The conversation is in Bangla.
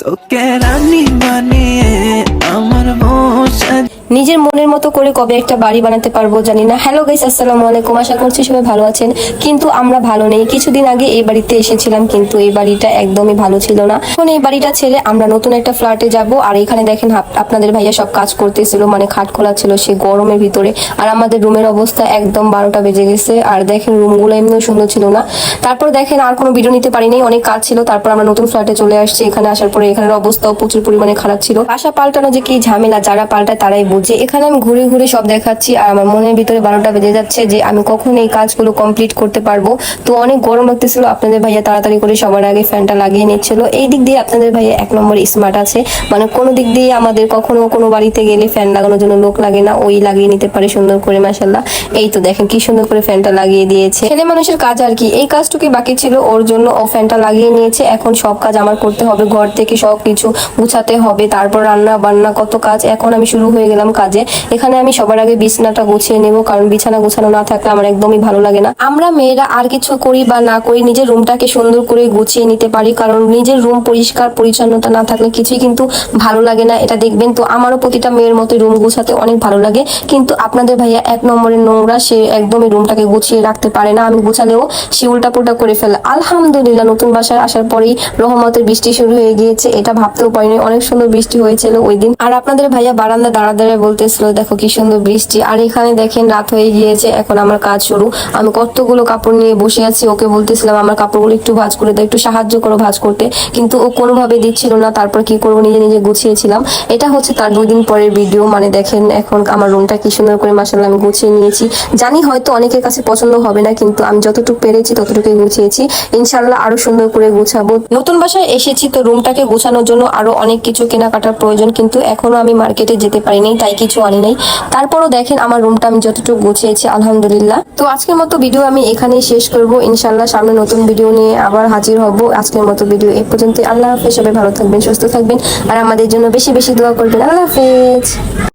তোকে রানী বানিয়ে আমার বসা নিজের মনের মতো করে কবে একটা বাড়ি বানাতে পারব জানি না। হ্যালো গাইস আসসালামু আলাইকুম। আশা করছি সবাই ভালো আছেন। কিন্তু আমরা ভালো নেই। কিছুদিন আগে এই বাড়িতে এসেছিলাম, কিন্তু এই বাড়িটা একদমই ভালো ছিল না। এখন এই বাড়িটা ছেড়ে আমরা নতুন একটা ফ্ল্যাটে যাব। আর এখানে দেখেন আপনাদের ভাইয়া সব কাজ করতেছিল। মানে খাট খোলা ছিল সে গরমের ভিতরে। আর আমাদের রুমের অবস্থা একদম বারোটা বেজে গেছে। আর দেখেন রুমগুলো এমনিও সুন্দর ছিল না। তারপর দেখেন আর কোনো ভিডিও নিতে পারিনি। অনেক কাজ ছিল। তারপর আমরা নতুন ফ্ল্যাটে চলে আসছি। এখানে আসার পরে এখানের অবস্থাও প্রচুর পরিমাণে খারাপ ছিল। বাসা পাল্টানো যে কি ঝামেলা, যারা পাল্টায় তারাই বুঝে এখানে আমি ঘুরে ঘুরে সব দেখাচ্ছি আর আমার মনের ভিতরে বারোটা বেজে যাচ্ছে যে আমি কখন এই কাজগুলো কমপ্লিট করতে পারব। তো অনেক গরম লাগতেছিল, আপনাদের ভাইয়া তাড়াতাড়ি করে সবার আগে ফ্যানটা লাগিয়ে নিচ্ছিল। এই দিক দিয়ে আপনাদের ভাইয়া এক নম্বর স্মার্ট আছে। মানে কোনো দিক দিয়ে আমাদের কখনো কোনো বাড়িতে গেলে ফ্যান লাগানোর জন্য লোক লাগে না, ওই লাগিয়ে নিতে পারে সুন্দর করে মাসাল্লাহ এই তো দেখেন কি সুন্দর করে ফ্যানটা লাগিয়ে দিয়েছে। ছেলে মানুষের কাজ আর কি, এই কাজটুকুই বাকি ছিল, ওর জন্য ও ফ্যানটা লাগিয়ে নিয়েছে। এখন সব কাজ আমার করতে হবে, ঘর থেকে সব কিছু গুছাতে হবে, তারপর রান্না বান্না কত কাজ, এখন আমি শুরু হয়ে গেলাম কাজে। এখানে আমি সবার আগে বিছানাটা গুছিয়ে নেব, কারণ বিছানা গুছানো না থাকলে আমার একদমই ভালো লাগে না। আমরা মেয়েরা আর কিছু করি বা না করি, নিজের রুমটাকে সুন্দর করে গুছিয়ে নিতে পারি, কারণ নিজের রুম পরিষ্কার, পরিচ্ছন্নতা না থাকলে কিছুই কিন্তু ভালো লাগে না। এটা দেখবেন তো, আমারও প্রতিটা মেয়ের মতো রুম গুছাতে অনেক ভালো লাগে। কিন্তু আপনাদের ভাইয়া এক নম্বরের নোংরা, সে একদমই রুমটাকে গুছিয়ে রাখতে পারে না। আমি গুছালেও সে উল্টা করে ফেলে। আলহামদুলিল্লাহ, নতুন বাসায় আসার পরেই রহমতের বৃষ্টি শুরু হয়ে গিয়েছে। এটা ভাবতেও পারিনি, অনেক সুন্দর বৃষ্টি হয়েছিল ওই দিন। আর আপনাদের ভাইয়া বারান্দা দাঁড়া দাঁড়ায় বলতেছিল, দেখো কি সুন্দর বৃষ্টি। আর এখানে দেখেন রাত হয়ে গিয়েছে, এখন আমার কাজ শুরু। আমি কতগুলো কাপড় নিয়ে বসে আছি, ওকে বলতেছিলাম, আমার কাপড়গুলো একটু ভাজ করে দাও, একটু সাহায্য করো ভাঁজ করতে। কিন্তু ও কোনোভাবে দিচ্ছিল না, তারপর কি করব নিজে নিজে গুছিয়েছিলাম। এটা হচ্ছে তার দুই দিন পরের ভিডিও মানে দেখেন এখন আমার রুমটা কি সুন্দর করে মাসাল্লাহ আমি গুছিয়ে নিয়েছি। জানি হয়তো অনেকের কাছে পছন্দ হবে না, কিন্তু আমি যতটুকু পেরেছি ততটুকুই গুছিয়েছি। ইনশাল্লাহ আরও সুন্দর করে গুছাবো। নতুন বাসায় এসেছি, তো রুমটাকে গুছানোর জন্য আরও অনেক কিছু কেনাকাটার প্রয়োজন, কিন্তু এখনও আমি মার্কেটে যেতে পারিনি, তাই কিছু আনি নাই। তারপরও দেখেন আমার রুমটা আমি যতটুকু গুছিয়েছি, আলহামদুলিল্লাহ। তো আজকের মতো ভিডিও আমি এখানেই শেষ করব। ইনশাল্লাহ সামনে নতুন ভিডিও নিয়ে আবার হাজির হব। আজকের মতো ভিডিও এই পর্যন্ত আল্লাহ হাফেজ। সবাই ভালো থাকবেন, সুস্থ থাকবেন। আর আমাদের জন্য বেশি বেশি দোয়া করবেন। আল্লাহ হাফেজ।